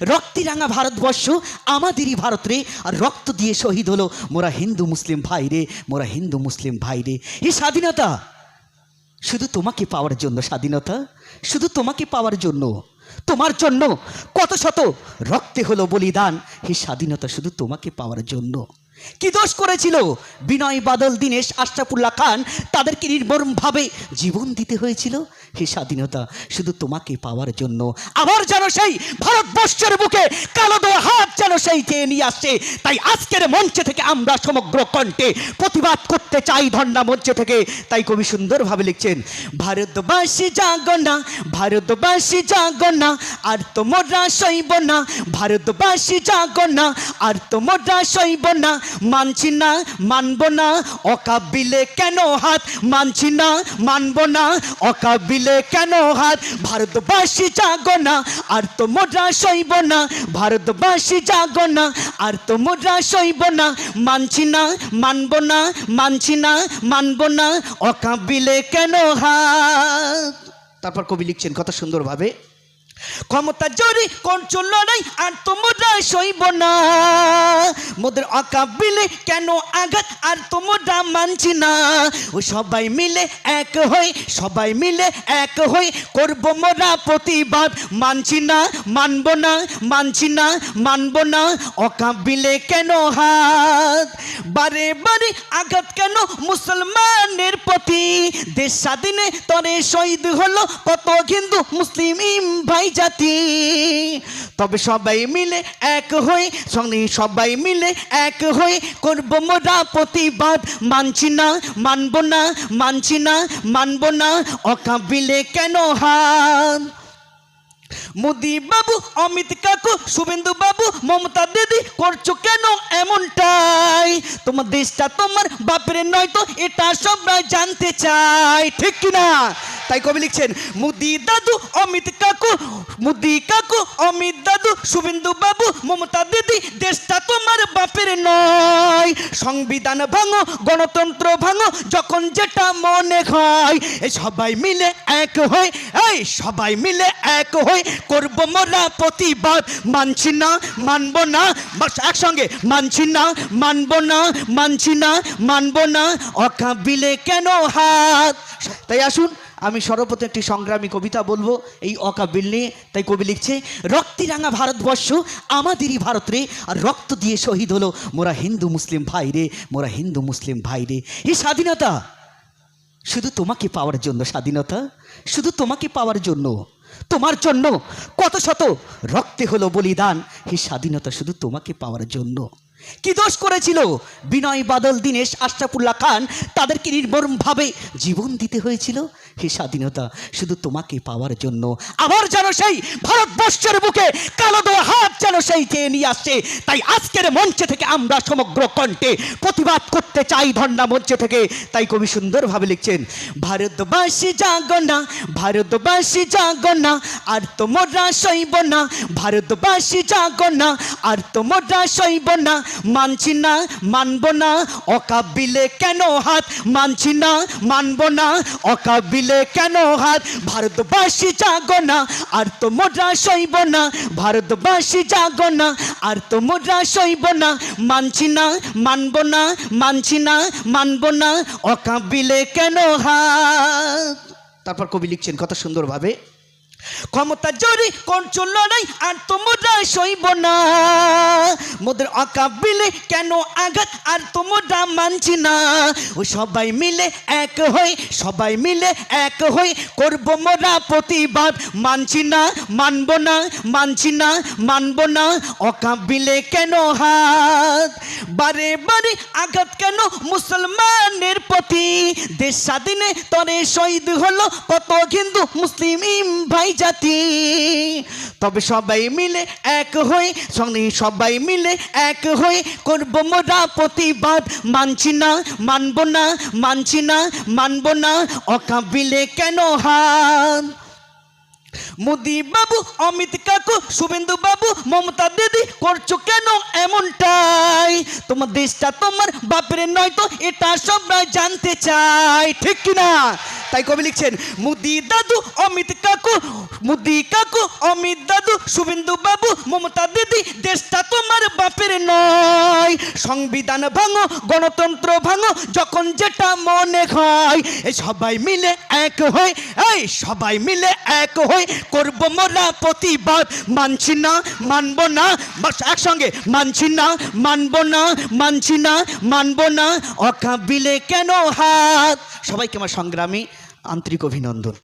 রক্তিরাঙা ভারতবর্ষ, আমাদেরই ভারত রে আর রক্ত দিয়ে শহীদ হলো মোরা হিন্দু মুসলিম ভাই রে, মোরা হিন্দু মুসলিম ভাই রে। এই স্বাধীনতা, শুধু তোমাকে পাওয়ার জন্য স্বাধীনতা? শুধু তোমাকে পাওয়ার জন্য? তোমার জন্য কত শত রক্তে হলো বলিদান? হে স্বাধীনতা শুধু তোমাকে পাওয়ার জন্য। কি দোষ করেছিল? বিনয়, বাদল, দীনেশ, আশরাফুল্লাহ খান তাদেরকে নির্মমভাবে জীবন দিতে হয়েছিল? হে স্বাধীনতা, শুধু তোমাকে পাওয়ার জন্য। আবার যেন সেই ভারতবর্ষের বুকে কালো দোয়া হাত যেন সেই চেয়ে নিয়ে আসছে তাই আজকের মঞ্চে থেকে আমরা সমগ্র কণ্ঠে প্রতিবাদ করতে চাই ধর্ণা মঞ্চে থেকে। তাই কবি সুন্দরভাবে লিখছেন, ভারতবাসী জাগনা ভারতবাসী জাগনা আর তোমরা সইব না। ভারতবাসী জাগনা আর তোমরা সইব না মানছি না, মানব না, অকাবিলে কেন হাত? মানছি না, মানব না, অকাবিলে কেন হাত? ভারতবাসী জাগনা আর তোমরা সইব না। ভারতবাসী জাগনা আর তোমরা সইব না। মানছি না, মানব না, মানছি না, মানব না, অকাবিলে কেন হাত? তারপর কবি লিখছেন, কত সুন্দরভাবে। ক্ষমতা জোরে করছ লড়াই, আর তোমরা সইব না। মোদের অকাবিলে কেন আঘাত, আর তোমরা মানছি না। ও সবাই মিলে এক হই, সবাই মিলে এক হই, করব মোরা প্রতিবাদ। মানছি না, মানব না, মানছি না, মানব না অকাবিলে কেন হাত? বারে বারে আঘাত কেন মুসলমানের প্রতি? দেশ স্বাধীনে তরে শহীদ হলো কত হিন্দু, মুসলিম ইম ভাই জাতি, তবে সবাই মিলে এক হয়ে সঙ্গে সবাই মিলে এক হয়ে করব মোরা প্রতিবাদ, মানছি না, মানব না, মানছি না, মানব না, অকাবিলে কেন হাত মোদি বাবু, অমিত কাকু, শুভেন্দু বাবু, মমতা দিদি, করছ কেন এমনটাই? তোমার দেশটা তোমার, বাপের নয় তো, এটা সবাই জানতে চাই, ঠিক কিনা? তাই কবি লিখছেন, মুদি দাদু, অমিত কাকু, মুদি কাকু, অমিত দাদু, শুভেন্দু বাবু, মমতা দিদি, দেশটা তোমার বাপের নয়। সংবিধান ভাঙো, গণতন্ত্র ভাঙো, যখন যেটা মনে হয়, এই সবাই মিলে এক হয়ে এই সবাই মিলে এক হয়ে করব মোরা প্রতিবাদ। মানছি না, মানব না একসঙ্গে, মানছি না, মানব না, মানছি না, মানব না, অকাবিলে কেন হাত? তাই আসুন আমি সর্বপ্রথম একটি সংগ্রামী কবিতা বলব, এই অকাবিল নিয়ে। তাই কবি লিখছে, রক্তিরাঙা ভারতবর্ষ, আমাদেরই ভারত রে, আর রক্ত দিয়ে শহীদ হলো মোরা হিন্দু মুসলিম ভাই রে, মোরা হিন্দু মুসলিম ভাই রে। এই স্বাধীনতা, শুধু তোমাকে পাওয়ার জন্য স্বাধীনতা, শুধু তোমাকে পাওয়ার জন্য, তোমার জন্য কত শত রক্তে হলো বলিদান। হে স্বাধীনতা, শুধু তোমাকে পাওয়ার জন্য। কি দোষ করেছিল? বিনয় বাদল, দীনেশ, আশরাফুল্লাহ খান, তাদেরকে নির্মমভাবে জীবন দিতে হয়েছিল? হে স্বাধীনতা, শুধু তোমাকে পাওয়ার জন্য। আবার যেন সেই ভারতবর্ষের বুকে কালো দোয়া হাত যেন সেই চেয়ে নিয়ে আসছে তাই আজকের মঞ্চে থেকে আমরা সমগ্র কণ্ঠে প্রতিবাদ করতে চাই ধর্ণা মঞ্চে থেকে। তাই কবি সুন্দরভাবে লিখছেন, ভারতবাসী জাগনা ভারতবাসী জাগনা আর তোমরা সইব না। ভারতবাসী জাগনা আর তোমরা সইব না। মানছি না, মানব না, অকাবিলে কেন হাত? মানছি না, মানব না, অকাবিলে কেন হাত? ভারতবাসী জাগনা আর তোমরা সইব না। ভারতবাসী জাগনা আর তোমরা সইব না। মানছি না, মানব না, মানছি না, মানব না, অকাবিলে কেন হাত? তারপর কবি লিখছেন, কত সুন্দরভাবে। ক্ষমতা জোরে করছ লড়াই আর তোমরা সইব না। মোদের অকাবিলে কেন আঘাত, আর তোমরা মানছি না। ও সবাই মিলে এক হই, সবাই মিলে এক হই, করব মোরা প্রতিবাদ। মানছি না, মানব না, মানছি না, মানব না। অকাবিলে কেন হাত? বারে বারে আঘাত কেন মুসলমানের প্রতি? দেশ স্বাধীনে তরে শহীদ হলো কত হিন্দু, মুসলিম, ভাই। জাতি। তবে সবাই মিলে এক হই, সঙ্গে সবাই মিলে এক হই। করব মোরা প্রতিবাদ, মানছি না, মানব না, মানছি না, মানব না, অকাবিলে কেন হাত মোদি বাবু, অমিত কাকু, শুভেন্দু বাবু, মমতা দিদি, করছ কেন এমনটাই? তোমার দেশটা তোমার, বাপের নয় তো, এটা সবাই জানতে চাই ঠিক কিনা তাই কবি লিখছেন, মুদি দাদু, অমিত কাকু, মুদি কাকু, অমিত দাদু, শুভেন্দু বাবু, মমতা দিদি, দেশটা তোমার, বাপের নয়। সংবিধান ভাঙো, গণতন্ত্র ভাঙো, যখন যেটা মনে হয় সবাই মিলে এক হয়ে এই সবাই মিলে এক হয়ে করব মোরা প্রতিবাদ। মানছি না, মানব না একসঙ্গে। মানছি না, মানব না, মানছি না, মানব না। অকাবিলে কেন হাত? সবাইকে আমার সংগ্রামী, আন্তরিক অভিনন্দন।